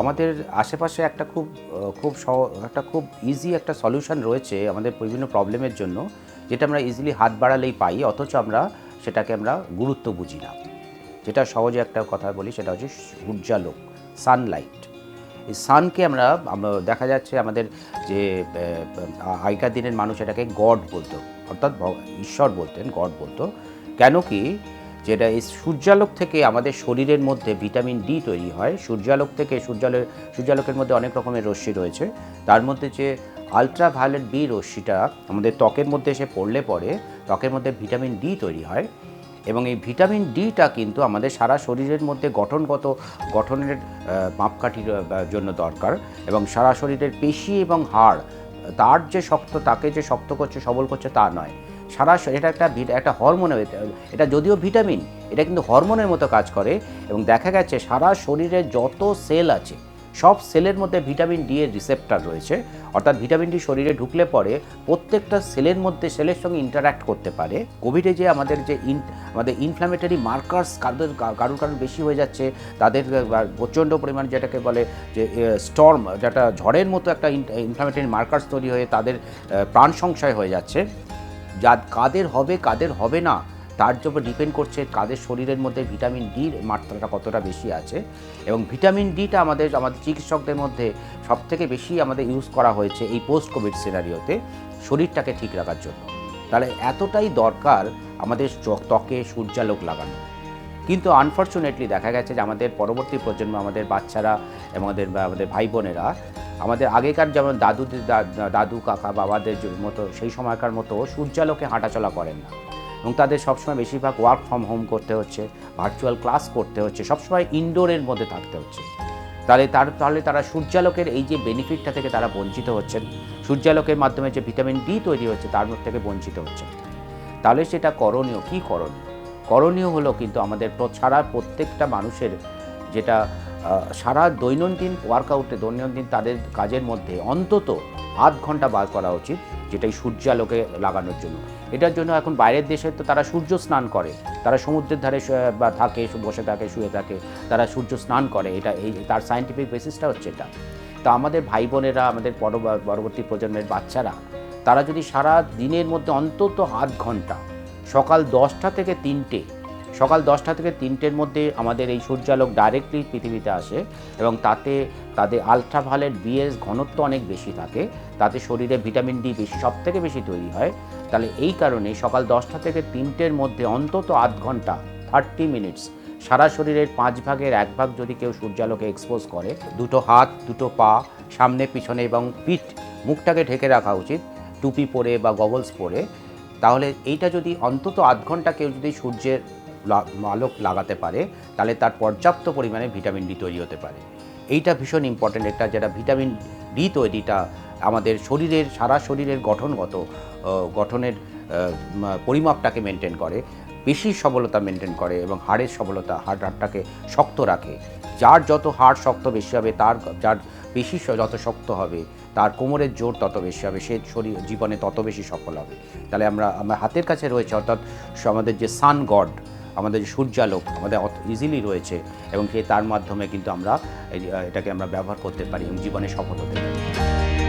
আমাদের আশেপাশে একটা খুব খুব একটা খুব ইজি একটা সলিউশন রয়েছে আমাদের বিভিন্ন প্রবলেমের জন্য, যেটা আমরা ইজিলি হাত বাড়ালেই পাই, অথচ আমরা সেটাকে আমরা গুরুত্ব বুঝি না। যেটা সহজে একটা কথা বলি, সেটা হচ্ছে সূর্যালোক সানলাইট এই সানকে আমরা দেখা যাচ্ছে আমাদের যে আগেকার দিনের মানুষ এটাকে গড বলতো, অর্থাৎ ঈশ্বর বলতেন গড বলতো। কেন কি যেটা এই সূর্যালোক থেকে আমাদের শরীরের মধ্যে ভিটামিন ডি তৈরি হয়। সূর্যালোক থেকে সূর্যালোক সূর্যালোকের মধ্যে অনেক রকমের রশ্মি রয়েছে। তার মধ্যে যে আলট্রা ভায়োলেট বি রশ্মিটা আমাদের ত্বকের মধ্যে এসে পড়লে পরে ত্বকের মধ্যে ভিটামিন ডি তৈরি হয় এবং এই ভিটামিন ডিটা কিন্তু আমাদের সারা শরীরের মধ্যে গঠনগত, গঠনের মাপকাঠির জন্য দরকার এবং সারা শরীরের পেশি এবং হাড়, তার যে শক্ত, তাকে যে শক্ত করছে, সবল করছে তা নয়। সারা এটা একটা একটা হরমোনে এটা যদিও ভিটামিন, এটা কিন্তু হরমোনের মতো কাজ করে এবং দেখা গেছে সারা শরীরে যত সেল আছে, সব সেলের মধ্যে ভিটামিন ডি এর রিসেপ্টার রয়েছে। অর্থাৎ ভিটামিন ডি শরীরে ঢুকলে পরে প্রত্যেকটা সেলের মধ্যে সেলের সঙ্গে ইন্টারাক্ট করতে পারে। কোভিডে যে আমাদের যে ইন আমাদের ইনফ্ল্যামেটারি মার্কার্স কারোর কারোর কারণ বেশি হয়ে যাচ্ছে, তাদের প্রচণ্ড পরিমাণ যেটাকে বলে যে স্টর্ম যেটা ঝড়ের মতো একটা ইনফ্ল্যামেটারি মার্কার্স তৈরি হয়ে তাদের প্রাণ সংশয় হয়ে যাচ্ছে। যা কাদের হবে কাদের হবে না, তার জন্য ডিপেন্ড করছে কাদের শরীরের মধ্যে ভিটামিন ডির মাত্রাটা কতটা বেশি আছে। এবং ভিটামিন ডিটা আমাদের আমাদের চিকিৎসকদের মধ্যে সবথেকে বেশি আমাদের ইউজ করা হয়েছে এই পোস্ট কোভিড সিনারিওতে শরীরটাকে ঠিক রাখার জন্য। তাহলে এতটাই দরকার আমাদের ত্বকে সূর্যালোক লাগানো। কিন্তু আনফর্চুনেটলি দেখা গেছে যে আমাদের পরবর্তী প্রজন্ম, আমাদের বাচ্চারা এবং আমাদের আমাদের ভাই বোনেরা আমাদের আগেকার যেমন দাদু দাদু, কাকা, বাবাদের মতো, সেই সময়কার মতো সূর্যালোকে হাঁটাচলা করেন না। এবং তাদের সবসময় বেশিরভাগ ওয়ার্ক ফ্রম হোম করতে হচ্ছে ভার্চুয়াল ক্লাস করতে হচ্ছে, সবসময় ইনডোরের মধ্যে থাকতে হচ্ছে। তাহলে তার তাহলে তারা সূর্যালোকের এই যে বেনিফিটটা থেকে তারা বঞ্চিত হচ্ছেন, সূর্যালোকের মাধ্যমে যে ভিটামিন ডি তৈরি হচ্ছে, তার মধ্যে থেকে বঞ্চিত হচ্ছে তাহলে সেটা করণীয়, কি করণীয়? করণীয় হলো কিন্তু আমাদের সারা প্রত্যেকটা মানুষের যেটা সারা দৈনন্দিন ওয়ার্কআউটে দৈনন্দিন তাদের কাজের মধ্যে অন্তত আধ ঘণ্টা বার করা উচিত, যেটাই সূর্যালোকে লাগানোর জন্য। এটার জন্য এখন বাইরের দেশে তো তারা সূর্য স্নান করে। তারা সমুদ্রের ধারে বা থাকে বসে থাকে, শুয়ে থাকে, তারা সূর্য স্নান করে। এটা এই, তার সায়েন্টিফিক বেসিসটা হচ্ছে এটা। তা আমাদের ভাই বোনেরা আমাদের পরব- পরবর্তী প্রজন্মের বাচ্চারা, তারা যদি সারা দিনের মধ্যে অন্তত আধ ঘণ্টা, সকাল দশটা থেকে তিনটে সকাল দশটা থেকে তিনটের মধ্যে আমাদের এই সূর্যালোক ডাইরেক্টলি পৃথিবীতে আসে এবং তাতে তাদের আলট্রাভায়োলেট বিএস ঘনত্ব অনেক বেশি থাকে। তাতে শরীরে ভিটামিন ডি বেশি সব থেকে বেশি তৈরি হয়। তাহলে এই কারণে সকাল দশটা থেকে তিনটের মধ্যে অন্তত আধ ঘণ্টা থার্টি মিনিটস সারা শরীরের পাঁচ ভাগের এক ভাগ যদি কেউ সূর্যালোকে এক্সপোজ করে, দুটো হাত, দুটো পা, সামনে, পিছনে এবং পিঠ, মুখটাকে ঢেকে রাখা উচিত, টুপি পরে বা গগলস পরে। তাহলে এইটা যদি অন্তত আধ ঘণ্টা কেউ যদি সূর্যের আলোক লাগাতে পারে, তাহলে তার পর্যাপ্ত পরিমাণে ভিটামিন ডি তৈরি হতে পারে। এইটা ভীষণ ইম্পর্ট্যান্ট একটা যেটা ভিটামিন ডি তৈরিটা আমাদের শরীরের, সারা শরীরের গঠনগত গঠনের পরিমাপটাকে মেনটেন করে পেশির সবলতা মেনটেন করে এবং হাড়ের সবলতা, হাড় হাড়টাকে শক্ত রাখে। যার যত হাড় শক্ত বেশি হবে, তার যার পেশি যত শক্ত হবে, তার কোমরের জোর তত বেশি হবে, সে শরীর, জীবনে তত বেশি সফল হবে। তাহলে আমরা, আমার হাতের কাছে রয়েছে, অর্থাৎ আমাদের যে সান গড আমাদের সূর্যালোক আমাদের ইজিলি রয়েছে এবং সে তার মাধ্যমে কিন্তু আমরা এটাকে আমরা ব্যবহার করতে পারি এবং জীবনে সফল হতে পারি।